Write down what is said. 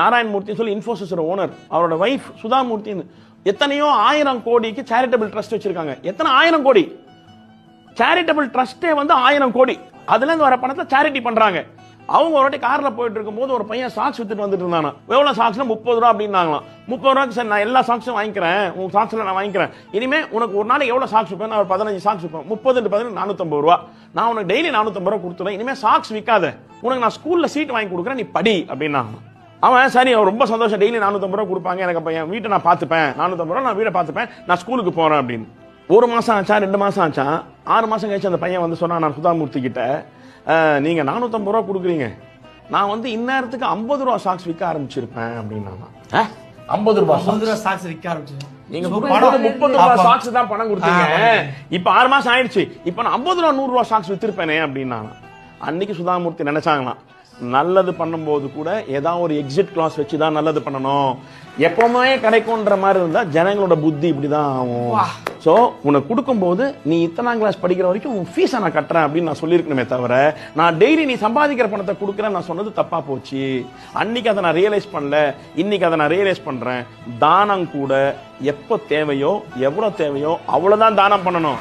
நாராயணமூர்த்தி சொல்லி இன்ஃபோசிஸோட ஓனர் அவரோட வைஃப் சுதாமூர்த்தின்னு. எத்தனையோ ஆயிரம் கோடிக்கு சேரிட்டபிள் ட்ரஸ்ட் வச்சிருக்காங்க. எத்தனை ஆயிரம் கோடி? சேரிட்டபிள் ட்ரஸ்டே வந்து ஆயிரம் கோடி. அதுல இருந்து வர பணத்தை சேரிட்டி பண்றாங்க. அவங்க ஒரு வாட்டி கார்ல போயிட்டு இருக்கும்போது ஒரு பையன் சாக்ஸ் வித்துட்டு வந்துட்டு இருந்தானா. எவ்வளவு சாக்ஸ்னா முப்பது ரூபா அப்படின்னாங்களாம் முப்பது ரூபாய்க்கு சார் நான் எல்லா சாக்ஸும் வாங்கிக்கிறேன். உங்க சாக்ஸ்ல நான் வாங்கிக்கிறேன். இனிமே உனக்கு ஒரு நாளைக்கு எவ்வளவு சாக்ஸ் விற்பேன் நான் ஒரு பதினஞ்சு சாக்ஸ் விற்பேன் முப்பது பதினஞ்சு நானூத்தம்பது ரூபா. நான் உனக்கு டெய்லி நானூத்தம்பது ரூபா கொடுத்துறேன். இனிமே சாக்ஸ் விற்காத உனக்கு நான் ஸ்கூல்ல சீட் வாங்கி கொடுக்குறேன் நீ படி அப்படின்னாங்க அவன் சரி அவன் ரொம்ப சந்தோஷம். டெய்லி நானூத்தம்பது ரூபா கொடுப்பாங்க. எனக்கு அப்ப என் வீட்டை நான் பார்த்துப்பேன். நானூத்தம்பது ரூபா நான் வீட்டை பார்த்துப்பேன். நான் ஸ்கூலுக்கு போறேன் அப்படின்னு. ஒரு மாசம் ஆச்சா ரெண்டு மாசம் ஆச்சா? ஆறு மாசம் கழிச்சு அந்த பையன் வந்து சொன்னா நான் சுதாமூர்த்தி கிட்ட "அஹ், நீங்க நானூத்தம்பது ரூபா கொடுக்குறீங்க. நான் வந்து இந்நேரத்துக்கு ஐம்பது ரூபா சாக்ஸ் விற்க ஆரம்பிச்சிருப்பேன் அப்படின்னா ஐம்பது ரூபா ஐம்பது ரூபா ஸ்டாக்ஸ் விற்க ஆரம்பிச்சிடும் நீங்க பணம் முப்பது ரூபா சாக்ஸ் தான் பணம் கொடுத்தீங்க. இப்ப ஆறு மாசம் ஆயிடுச்சு. இப்ப நான் ஐம்பது ரூபா நூறு ரூபா சாக்ஸ் வித்திருப்பேனே அப்படின்னா அன்னைக்கு சுதாமூர்த்தி நினைச்சாங்களாம். நல்லது பண்ணும்போது கூட ஏதாவது ஒரு எக்ஸிட் கிளாஸ் வச்சு தான் நல்லது பண்ணணும். எப்பவுமே கிடைக்கும்ன்ற மாதிரி இருந்தா ஜனங்களோட புத்தி இப்படிதான் ஆகும். சோ உனக்கு கொடுக்கும்போது நீ இத்தனாம் கிளாஸ் படிக்கிற வரைக்கும் உன் ஃபீஸை நான் கட்டுறேன் அப்படின்னு நான் சொல்லியிருக்கணுமே தவிர நான் டெய்லி நீ சம்பாதிக்கிற பணத்தை கொடுக்குறேன் நான் சொன்னது தப்பா போச்சு. அன்னைக்கு அதை நான் ரியலைஸ் பண்ணல. இன்னைக்கு அதை நான் ரியலைஸ் பண்றேன். தானம் கூட எப்போ தேவையோ எவ்வளவு தேவையோ அவ்வளவுதான் தானம் பண்ணணும்.